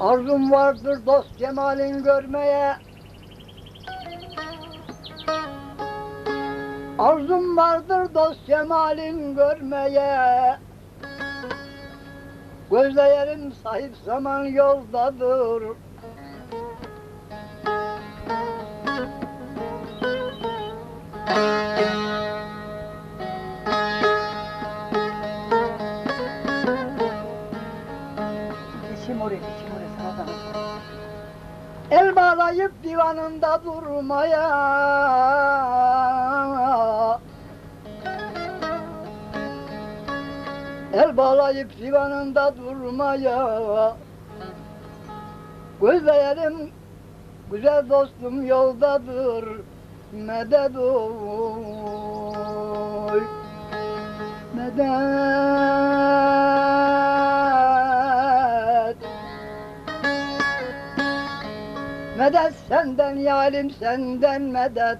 Arzum vardır dost cemalin görmeye. Arzum vardır dost cemalin görmeye. Gözleyelim sahip zaman yoldadır. İçim divanında durmaya. El bağlayıp divanında durmaya. Gözleyelim güzel dostum yoldadır Medet oy Medet Medet senden yalim senden medet.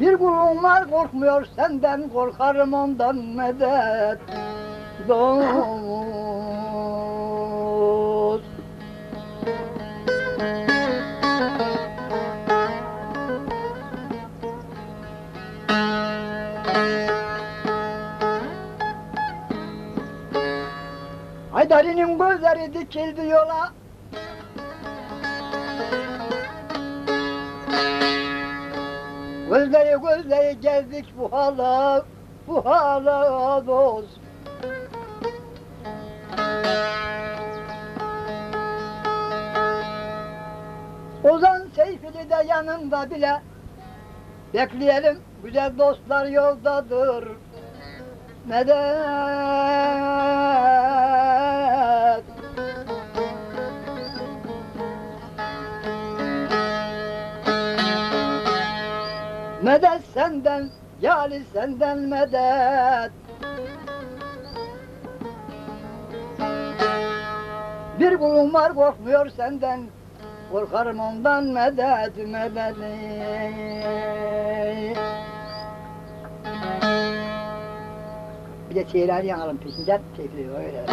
Bir kulun var korkmuyor senden korkarım ondan medet. Dost Haydari'nin gözleri dikildi yola. Gözleri gözleri geldik bu hala Bu hala dost Ozan Seyfili de yanında bile. Bekleyelim güzel dostlar yoldadır. Medet Medet senden, yali senden medet. Bir kulum var korkmuyor senden. Korkarım ondan medet medet. Bir de şeyler yanalım peşinden keyifli öyle.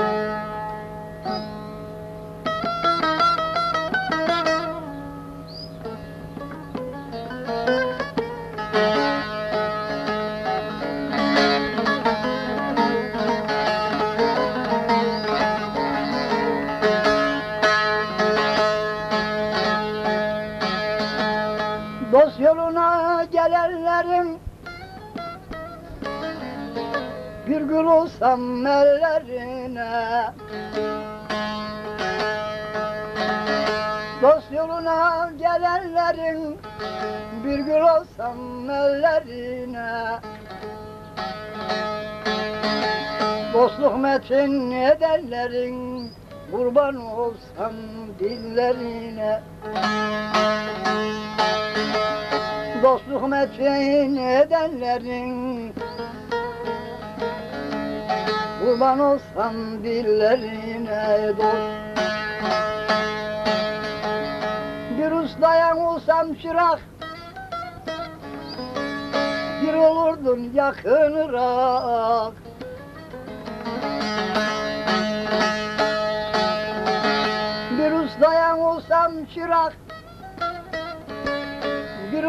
Dost yoluna gelenlerin Bir gül olsam ellerine. Dost yoluna gelenlerin Bir gül olsam ellerine. Dostluk metin edenlerin Kurban olsam dillerine Dostluk metin edenlerin. Kurban olsam dillerine dost. Bir ustayan olsam çırak. Bir olurdun yakın Irak Bir ustayan olsam çırak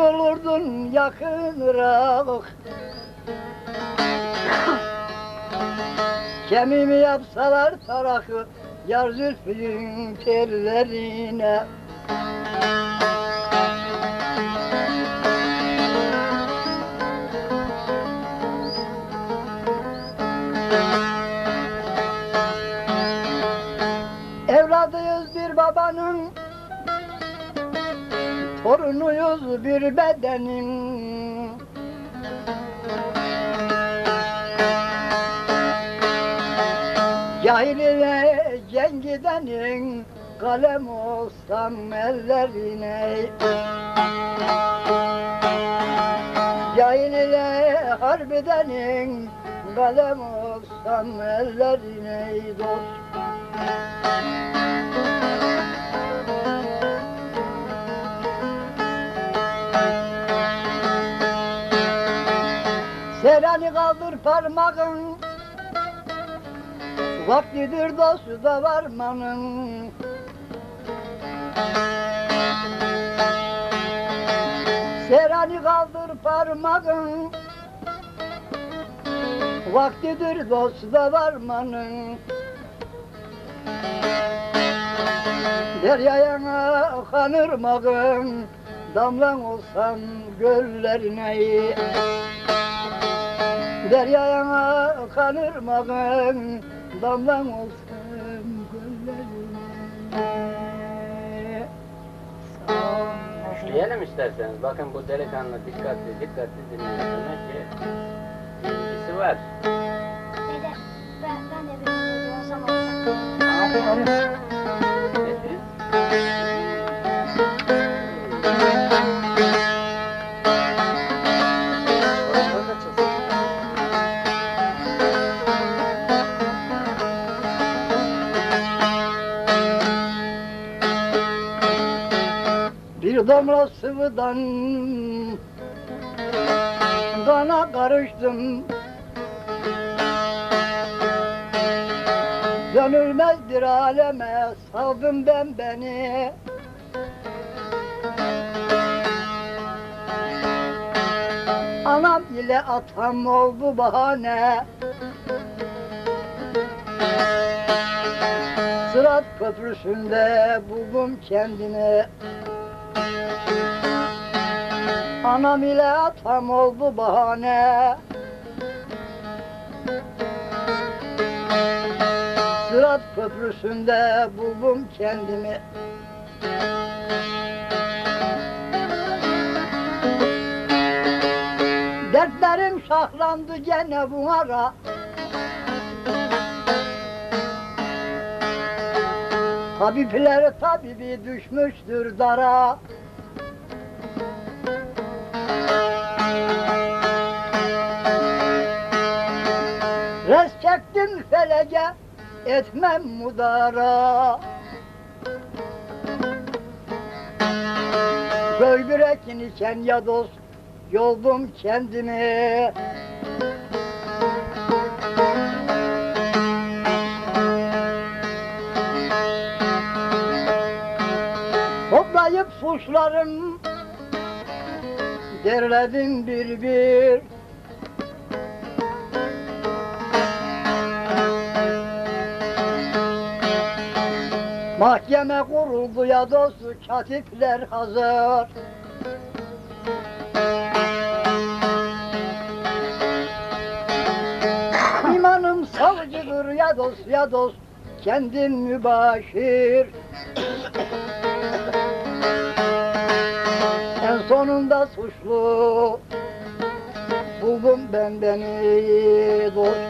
olurdun yakın Irak Kemiğimi yapsalar tarakı Yar zülfünün tellerine Bedenin Cahil ile cengidenin Kalem olsam ellerine. Cahil ile harbidenin Kalem olsam ellerine dost Sereni kaldır parmağın. Vaktidir dostu da varmanın Sereni kaldır parmağın. Vaktidir dostu da varmanın Deryaya akan ırmağın Damlan olsam göllerine Deryaya akan ırmağın Damlan olsam göllerine. Üfleyelim isterseniz. Bakın bu delikanlı dikkatli dikkatli. Demek ki ilgisi var. Dede, ben, ben de bir çocuğu olsam Aferin. Damla sıvıdan Kana karıştım. Dönülmez bir aleme saldım ben beni. Anam ile atam oldu bahane. Sırat köprüsünde buldum kendimi Anam ile atam oldu bahane. Sırat köprüsünde buldum kendimi. Dertlerim şahlandı gene bu ara. Tabipler tabibi düşmüştür dara Çektim felece etmem mudara. Gölgürekin iken ya dost yoldum kendimi. Toplayıp suçlarım derledim bir bir Mahkeme kuruldu ya dostu katipler hazır. İmanım savcıdır ya dost ya dost kendin mübaşir. En sonunda suçlu buldum ben beni dost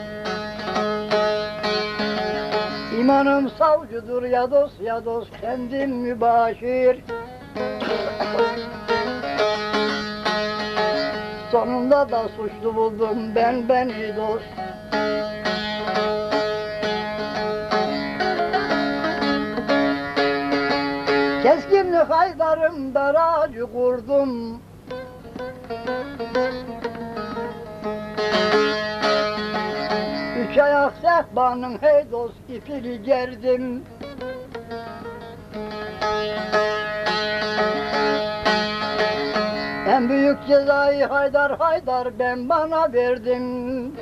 İmanım savcıdır ya dost ya dost kendin mübaşir. Sonunda da suçlu buldum ben beni dost. Keskinlik haydarım daracı kurdum Üç ayak sehpanın hey dost ipini gerdim. En büyük cezayı haydar haydar ben bana verdim.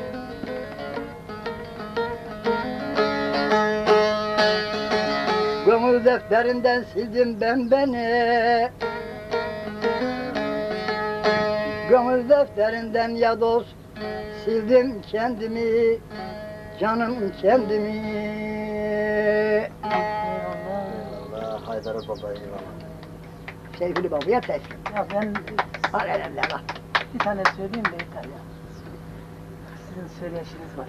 Gönül defterinden sildim ben beni. Gönül defterinden ya dost sildim kendimi Canım kendimi Eyvallah. Allah Haydar Baba eyvallah Seyfuli Baba'ya teslim Ya ben Alelellah bir tane söyleyeyim de yeter ya. Sizin söyleyişiniz var.